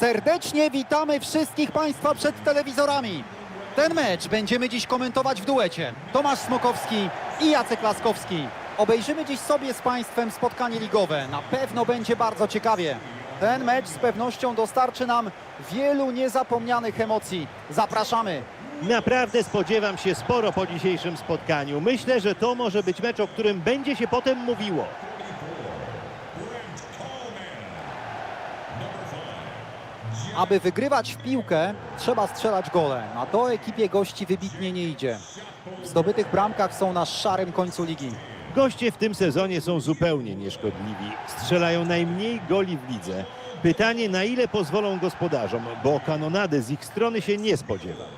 Serdecznie witamy wszystkich Państwa przed telewizorami. Ten mecz będziemy dziś komentować w duecie. Tomasz Smokowski i Jacek Laskowski. Obejrzymy dziś sobie z Państwem spotkanie ligowe. Na pewno będzie bardzo ciekawie. Ten mecz z pewnością dostarczy nam wielu niezapomnianych emocji. Zapraszamy. Naprawdę spodziewam się sporo po dzisiejszym spotkaniu. Myślę, że to może być mecz, o którym będzie się potem mówiło. Aby wygrywać w piłkę, trzeba strzelać gole. A to ekipie gości wybitnie nie idzie. W zdobytych bramkach są na szarym końcu ligi. Goście w tym sezonie są zupełnie nieszkodliwi. Strzelają najmniej goli w lidze. Pytanie, na ile pozwolą gospodarzom, bo kanonady z ich strony się nie spodziewam.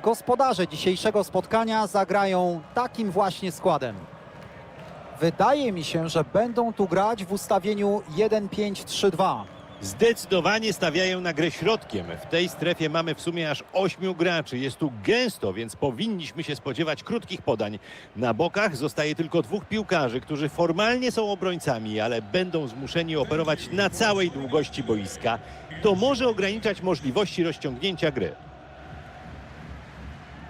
Gospodarze dzisiejszego spotkania zagrają takim właśnie składem. Wydaje mi się, że będą tu grać w ustawieniu 1-5-3-2. Zdecydowanie stawiają na grę środkiem. W tej strefie mamy w sumie aż ośmiu graczy. Jest tu gęsto, więc powinniśmy się spodziewać krótkich podań. Na bokach zostaje tylko dwóch piłkarzy, którzy formalnie są obrońcami, ale będą zmuszeni operować na całej długości boiska. To może ograniczać możliwości rozciągnięcia gry.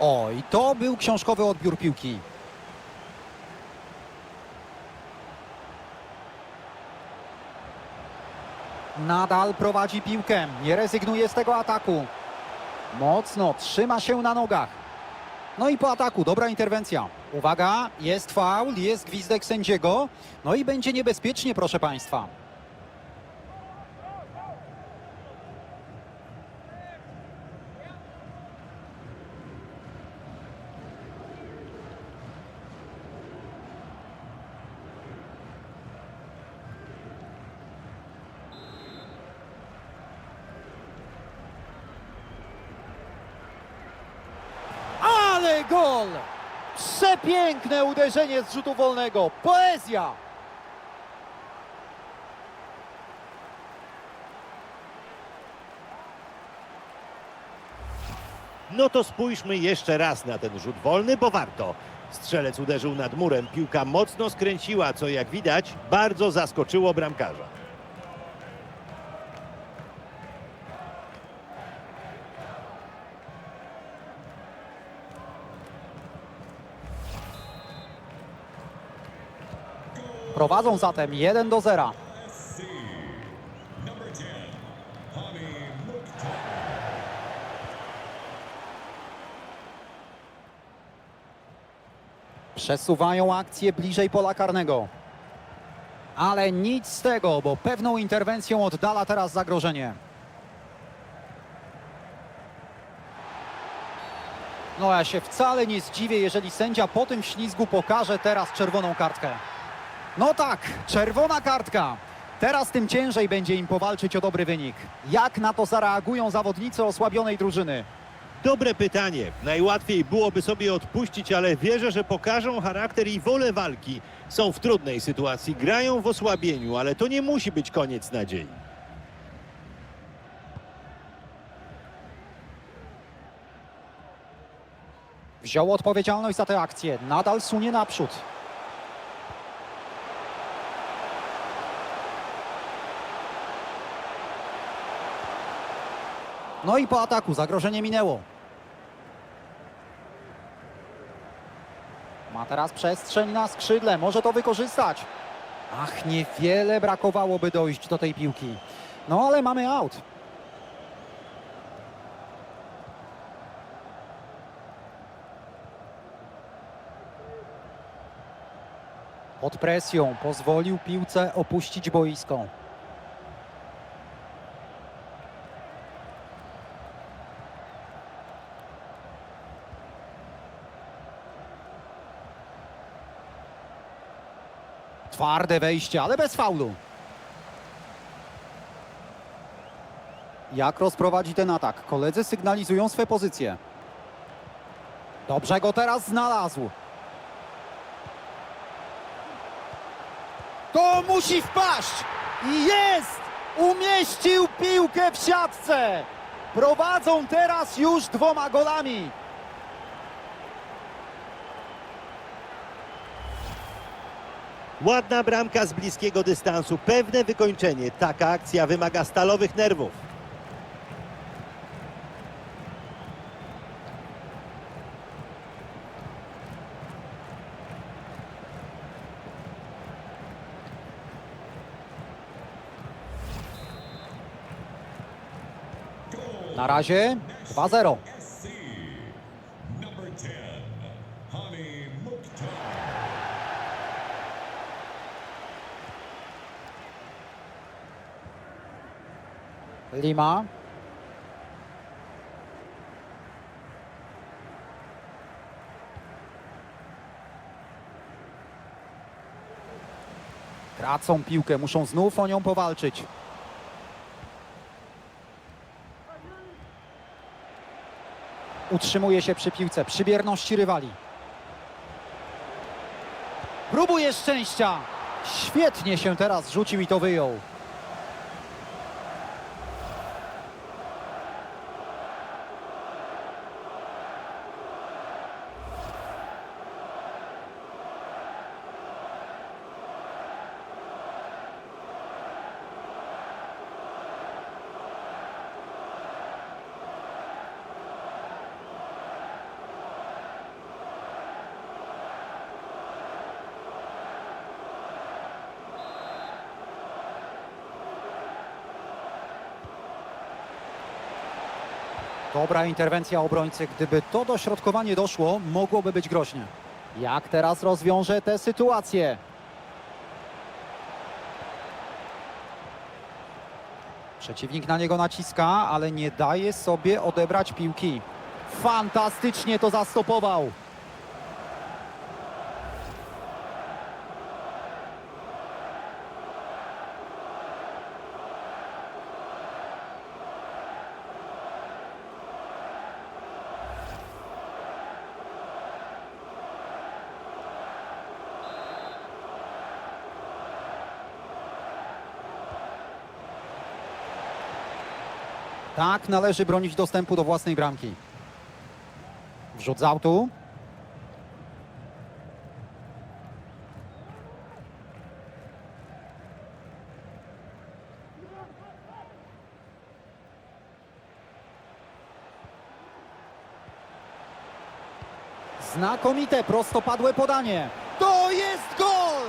O, i to był książkowy odbiór piłki. Nadal prowadzi piłkę, nie rezygnuje z tego ataku. Mocno trzyma się na nogach. No i po ataku, dobra interwencja. Uwaga, jest faul, jest gwizdek sędziego. No i będzie niebezpiecznie, proszę Państwa. Ale gol! Przepiękne uderzenie z rzutu wolnego. Poezja! No to spójrzmy jeszcze raz na ten rzut wolny, bo warto. Strzelec uderzył nad murem, piłka mocno skręciła, co jak widać bardzo zaskoczyło bramkarza. Prowadzą zatem 1 do 0. Przesuwają akcję bliżej pola karnego. Ale nic z tego, bo pewną interwencją oddala teraz zagrożenie. No ja się wcale nie zdziwię, jeżeli sędzia po tym ślizgu pokaże teraz czerwoną kartkę. No tak, czerwona kartka. Teraz tym ciężej będzie im powalczyć o dobry wynik. Jak na to zareagują zawodnicy osłabionej drużyny? Dobre pytanie. Najłatwiej byłoby sobie odpuścić, ale wierzę, że pokażą charakter i wolę walki. Są w trudnej sytuacji, grają w osłabieniu, ale to nie musi być koniec nadziei. Wziął odpowiedzialność za tę akcję. Nadal sunie naprzód. No i po ataku zagrożenie minęło. Ma teraz przestrzeń na skrzydle, może to wykorzystać. Ach, niewiele brakowałoby dojść do tej piłki. No ale mamy aut. Pod presją pozwolił piłce opuścić boisko. Twarde wejście, ale bez faulu. Jak rozprowadzi ten atak? Koledzy sygnalizują swe pozycje. Dobrze go teraz znalazł. To musi wpaść! I jest! Umieścił piłkę w siatce! Prowadzą teraz już dwoma golami. Ładna bramka z bliskiego dystansu, pewne wykończenie. Taka akcja wymaga stalowych nerwów. Na razie 2-0. Lima. Tracą piłkę, muszą znów o nią powalczyć. Utrzymuje się przy piłce, przy bierności rywali. Próbuje szczęścia. Świetnie się teraz rzucił i to wyjął. Dobra interwencja obrońcy. Gdyby to dośrodkowanie doszło, mogłoby być groźnie. Jak teraz rozwiąże tę sytuację? Przeciwnik na niego naciska, ale nie daje sobie odebrać piłki. Fantastycznie to zastopował. Tak należy bronić dostępu do własnej bramki. Wrzut z autu. Znakomite prostopadłe podanie. To jest gol!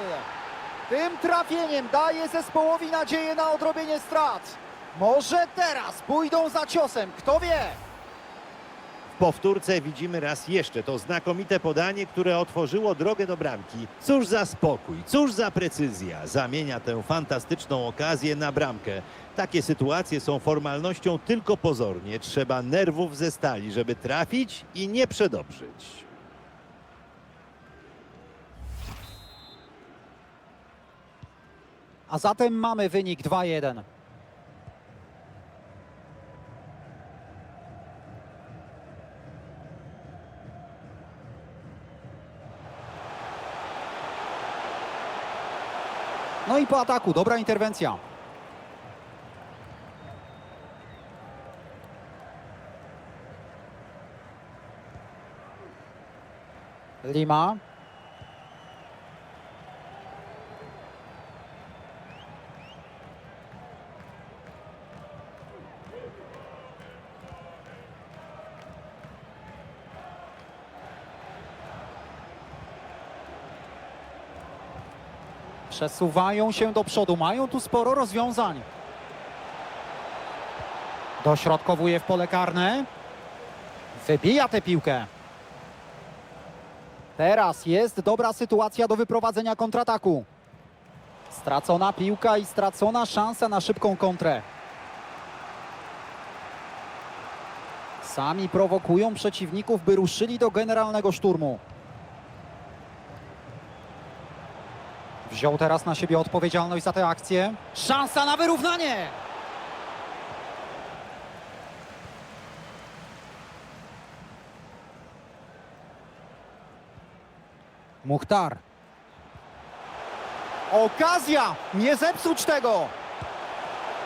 Tym trafieniem daje zespołowi nadzieję na odrobienie strat. Może teraz pójdą za ciosem, kto wie? W powtórce widzimy raz jeszcze to znakomite podanie, które otworzyło drogę do bramki. Cóż za spokój, cóż za precyzja. Zamienia tę fantastyczną okazję na bramkę. Takie sytuacje są formalnością tylko pozornie. Trzeba nerwów ze stali, żeby trafić i nie przedobrzyć. A zatem mamy wynik 2-1. No i po ataku, dobra interwencja. Lima. Przesuwają się do przodu, mają tu sporo rozwiązań. Dośrodkowuje w pole karne. Wybija tę piłkę. Teraz jest dobra sytuacja do wyprowadzenia kontrataku. Stracona piłka i stracona szansa na szybką kontrę. Sami prowokują przeciwników, by ruszyli do generalnego szturmu. Wziął teraz na siebie odpowiedzialność za tę akcję. Szansa na wyrównanie! Muchtar. Okazja! Nie zepsuć tego!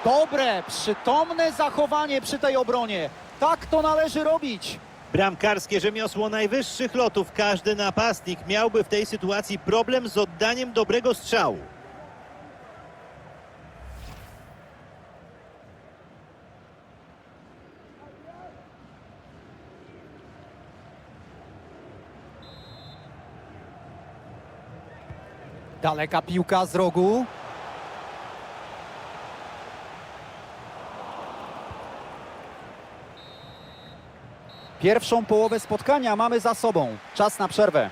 Dobre, przytomne zachowanie przy tej obronie. Tak to należy robić. Bramkarskie rzemiosło najwyższych lotów. Każdy napastnik miałby w tej sytuacji problem z oddaniem dobrego strzału. Daleka piłka z rogu. Pierwszą połowę spotkania mamy za sobą. Czas na przerwę.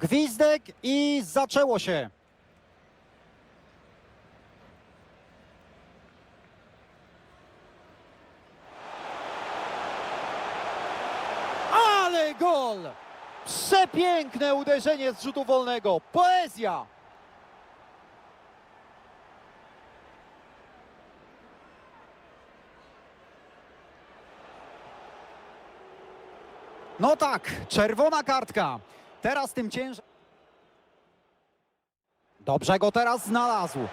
Gwizdek i zaczęło się. Ale gol! Przepiękne uderzenie z rzutu wolnego. Poezja! No tak, czerwona kartka. Teraz tym ciężar. Dobrze go teraz znalazł.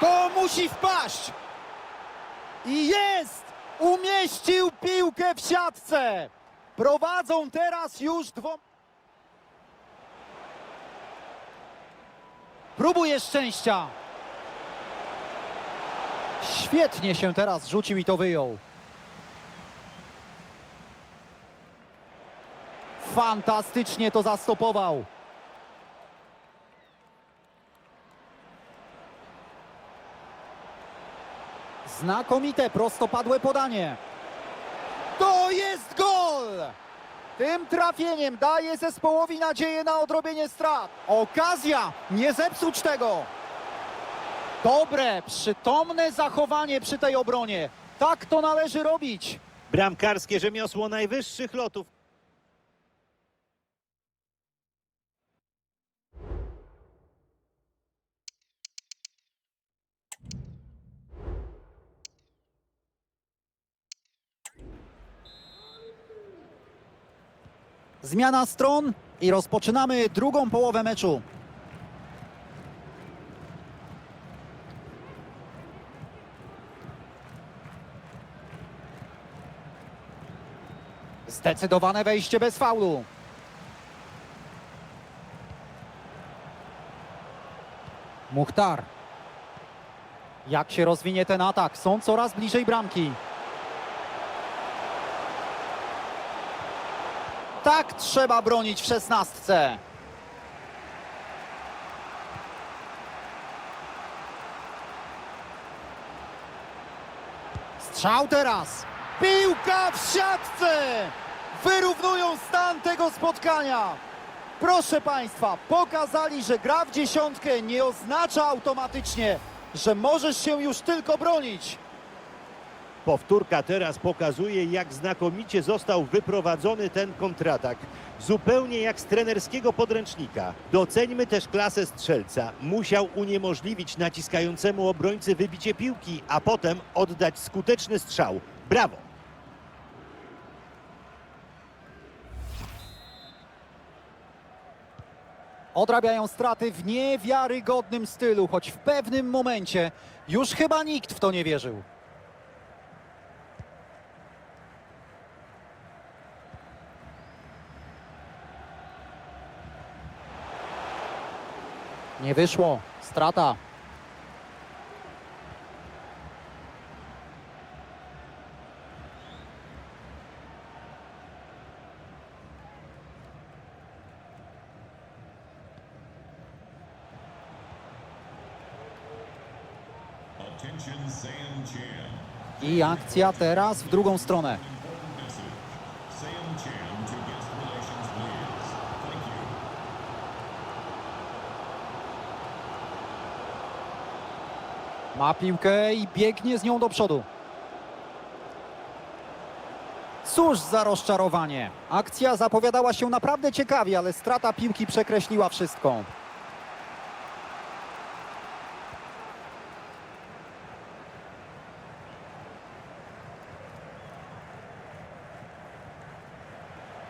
To musi wpaść! I jest! Umieścił piłkę w siatce! Prowadzą teraz już dwoma. Próbuje szczęścia. Świetnie się teraz rzucił i to wyjął. Fantastycznie to zastopował. Znakomite prostopadłe podanie. To jest gol! Tym trafieniem daje zespołowi nadzieję na odrobienie strat. Okazja! Nie zepsuć tego! Dobre, przytomne zachowanie przy tej obronie. Tak to należy robić. Bramkarskie rzemiosło najwyższych lotów. Zmiana stron i rozpoczynamy drugą połowę meczu. Zdecydowane wejście bez faulu. Muchtar. Jak się rozwinie ten atak? Są coraz bliżej bramki. Tak trzeba bronić w szesnastce. Strzał teraz. Piłka w siatce. Wyrównują stan tego spotkania. Proszę Państwa, pokazali, że gra w dziesiątkę nie oznacza automatycznie, że możesz się już tylko bronić. Powtórka teraz pokazuje, jak znakomicie został wyprowadzony ten kontratak. Zupełnie jak z trenerskiego podręcznika. Doceńmy też klasę strzelca. Musiał uniemożliwić naciskającemu obrońcy wybicie piłki, a potem oddać skuteczny strzał. Brawo! Odrabiają straty w niewiarygodnym stylu, choć w pewnym momencie już chyba nikt w to nie wierzył. Nie wyszło. Strata. I akcja teraz w drugą stronę. Piłkę i biegnie z nią do przodu. Cóż za rozczarowanie. Akcja zapowiadała się naprawdę ciekawie, ale strata piłki przekreśliła wszystko.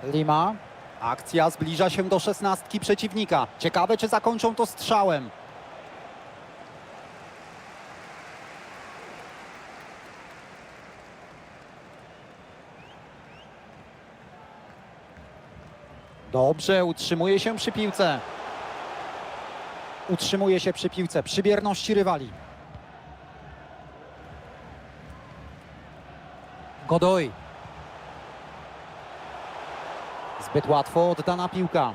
Lima. Akcja zbliża się do szesnastki przeciwnika. Ciekawe, czy zakończą to strzałem. Dobrze, utrzymuje się przy piłce. Utrzymuje się przy piłce, przy bierności rywali. Godoy. Zbyt łatwo oddana piłka.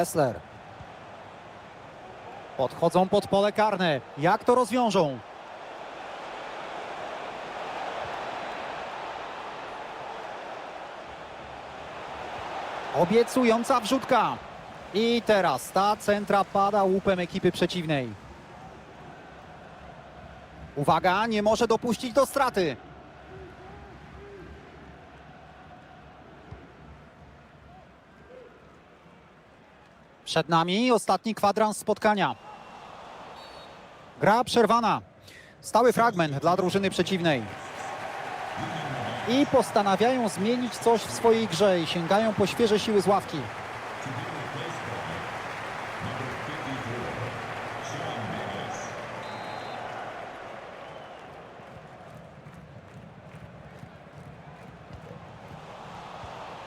Kessler. Podchodzą pod pole karne. Jak to rozwiążą? Obiecująca wrzutka. I teraz ta centra pada łupem ekipy przeciwnej. Uwaga, nie może dopuścić do straty. Przed nami ostatni kwadrans spotkania. Gra przerwana. Stały fragment dla drużyny przeciwnej. I postanawiają zmienić coś w swojej grze i sięgają po świeże siły z ławki.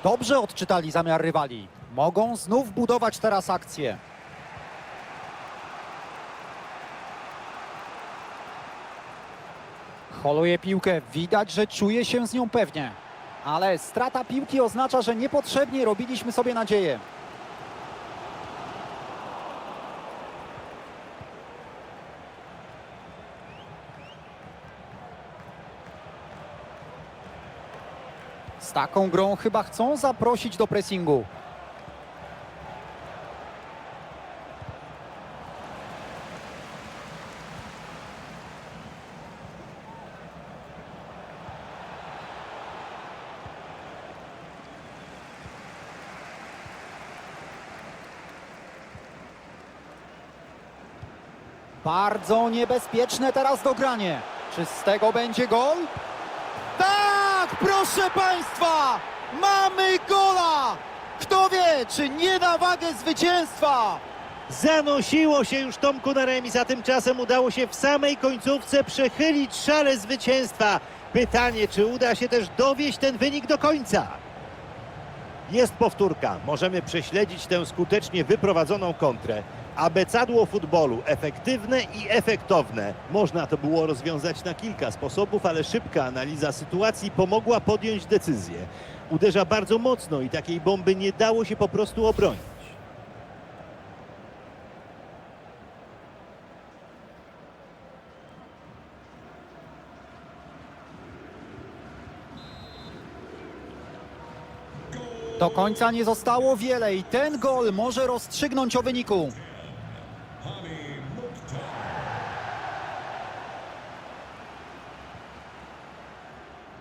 Dobrze odczytali zamiar rywali. Mogą znów budować teraz akcję. Holuje piłkę. Widać, że czuje się z nią pewnie. Ale strata piłki oznacza, że niepotrzebnie robiliśmy sobie nadzieję. Z taką grą chyba chcą zaprosić do pressingu. Bardzo niebezpieczne teraz dogranie. Czy z tego będzie gol? Tak, proszę Państwa! Mamy gola! Kto wie, czy nie na wagę zwycięstwa? Zanosiło się już Tomku na remis, a tymczasem udało się w samej końcówce przechylić szale zwycięstwa. Pytanie, czy uda się też dowieść ten wynik do końca? Jest powtórka. Możemy prześledzić tę skutecznie wyprowadzoną kontrę. Abecadło futbolu efektywne i efektowne. Można to było rozwiązać na kilka sposobów, ale szybka analiza sytuacji pomogła podjąć decyzję. Uderza bardzo mocno i takiej bomby nie dało się po prostu obronić. Do końca nie zostało wiele i ten gol może rozstrzygnąć o wyniku.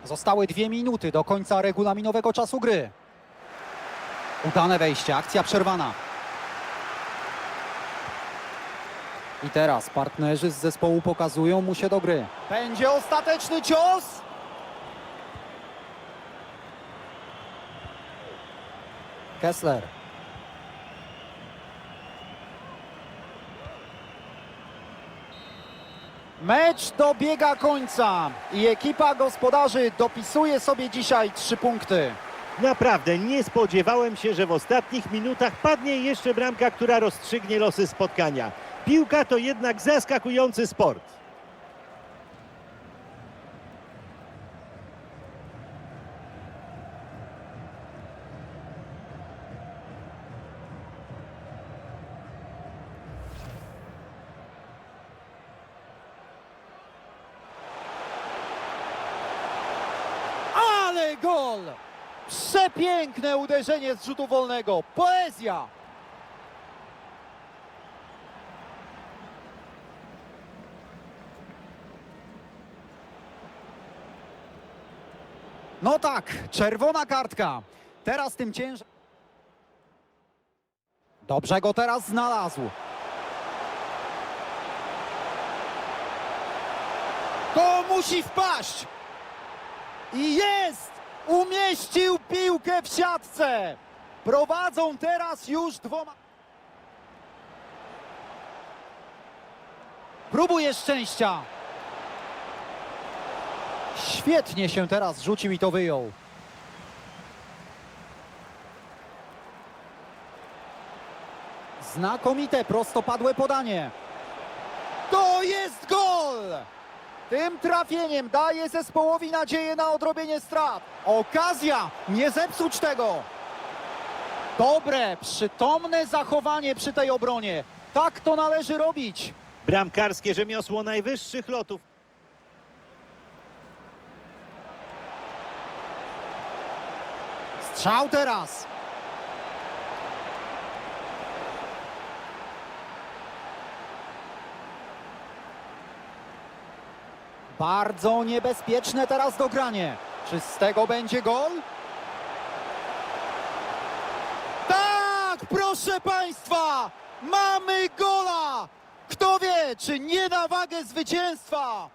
Zostały dwie minuty do końca regulaminowego czasu gry. Udane wejście, akcja przerwana. I teraz partnerzy z zespołu pokazują mu się do gry. Będzie ostateczny cios! Kessler Mecz dobiega końca i ekipa gospodarzy dopisuje sobie dzisiaj trzy punkty. Naprawdę nie spodziewałem się, że w ostatnich minutach padnie jeszcze bramka, która rozstrzygnie losy spotkania. Piłka to jednak zaskakujący sport. Gol! Przepiękne uderzenie z rzutu wolnego. Poezja! No tak, czerwona kartka. Teraz tym ciężar... Dobrze go teraz znalazł. To musi wpaść! I jest! Umieścił piłkę w siatce! Prowadzą teraz już dwoma. Próbuje szczęścia. Świetnie się teraz rzucił i to wyjął. Znakomite prostopadłe podanie. To jest gol! Tym trafieniem daje zespołowi nadzieję na odrobienie strat. Okazja! Nie zepsuć tego! Dobre, przytomne zachowanie przy tej obronie. Tak to należy robić. Bramkarskie rzemiosło najwyższych lotów. Strzał teraz. Bardzo niebezpieczne teraz dogranie. Czy z tego będzie gol? Tak, proszę Państwa! Mamy gola! Kto wie, czy nie na wagę zwycięstwa?